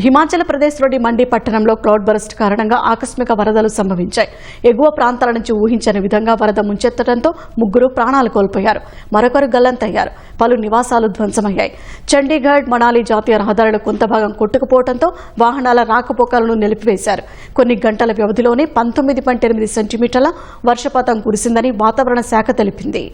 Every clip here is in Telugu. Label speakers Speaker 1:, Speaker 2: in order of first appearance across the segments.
Speaker 1: హిమాచల్ ప్రదేశ్లోని మండి పట్టణంలో క్లౌడ్ బరస్ట్ కారణంగా ఆకస్మిక వరదలు సంభవించాయి. ఎగువ ప్రాంతాల నుంచి ఊహించని విధంగా వరద ముంచెత్తడంతో ముగ్గురు ప్రాణాలు కోల్పోయారు. మరొకరు గల్లంతయ్యారు. పలు నివాసాలు ధ్వంసమయ్యాయి. చండీగఢ్ మనాలి జాతీయ రహదారుల కొంత భాగం కొట్టుకుపోవడంతో వాహనాల రాకపోకలను నిలిపివేశారు. కొన్ని గంటల వ్యవధిలోనే పంతొమ్మిది పాయింట్ ఎనిమిది సెంటీమీటర్ల వర్షపాతం కురిసిందని వాతావరణ శాఖ తెలిపింది.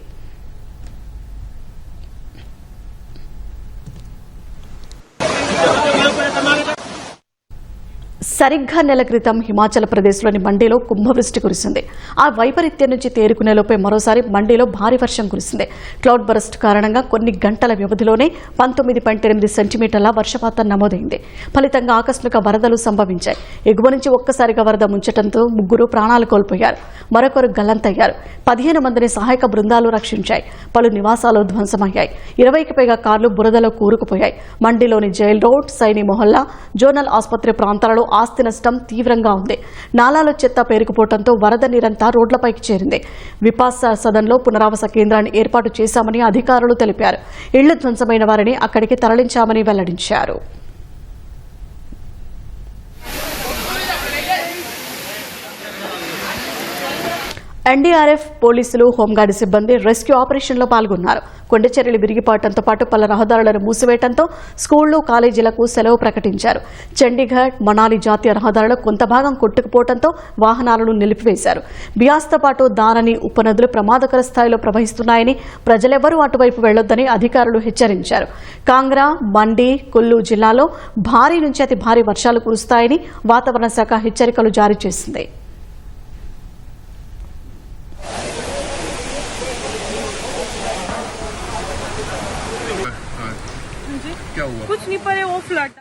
Speaker 1: సరిగ్గా నెల క్రితం హిమాచల్ ప్రదేశ్లోని మండీలో కుంభవృష్టి కురిసింది. ఆ వైపరీత్యం నుంచి తేరుకునేలోపే మరోసారి మండీలో భారీ వర్షం కురిసింది. క్లౌడ్ బరస్ట్ కారణంగా కొన్ని గంటల వ్యవధిలోనే పంతొమ్మిది పాయింట్ ఎనిమిది సెంటీమీటర్ల వర్షపాతం నమోదైంది. ఫలితంగా ఆకస్మిక వరదలు సంభవించాయి. ఎగువ నుంచి ఒక్కసారిగా వరద ముంచడంతో ముగ్గురు ప్రాణాలు కోల్పోయారు. మరొకరు గల్లంతయ్యారు. పదిహేను మందిని సహాయక బృందాలు రక్షించాయి. పలు నివాసాలు ధ్వంసమయ్యాయి. ఇరవైకి పైగా కార్లు బురదలో కూరుకుపోయాయి. మండీలోని jail road Saini Mohalla zonal ఆసుపత్రి ప్రాంతాలలో ఆస్తి నష్టం తీవ్రంగా ఉంది. నాలాలో చెత్త పేరుకుపోవడంతో వరద నీరంతా రోడ్లపైకి చేరింది. విపాస సదన్లో పునరావాస కేంద్రాన్ని ఏర్పాటు చేశామని అధికారులు తెలిపారు. ఇళ్ళు ధ్వంసమైన వారిని అక్కడికి తరలించామని వెల్లడించారు. ఎన్డీఆర్ఎఫ్ పోలీసులు హోంగార్డు సిబ్బంది రెస్క్యూ ఆపరేషన్లో పాల్గొన్నారు. కొండచర్యలు విరిగిపోవడంతో పాటు పలు రహదారులను మూసివేయడంతో స్కూళ్ళు కాలేజీలకు సెలవు ప్రకటించారు. చండీగఢ్ మనాలి జాతీయ రహదారులో కొంత భాగం కొట్టుకుపోవడంతో వాహనాలను నిలిపివేశారు. బియాస్తో పాటు దానని ఉపనదులు ప్రమాదకర స్థాయిలో ప్రవహిస్తున్నాయని ప్రజలెవరూ అటువైపు వెళ్ళొద్దని అధికారులు హెచ్చరించారు. కాంగ్రా మండి కుల్లు జిల్లాలో భారీ నుంచి అతి భారీ వర్షాలు కురుస్తాయని వాతావరణ శాఖ హెచ్చరికలు జారీ చేసింది.
Speaker 2: क्या हुआ
Speaker 3: कुछ नहीं पड़े वो फ्लड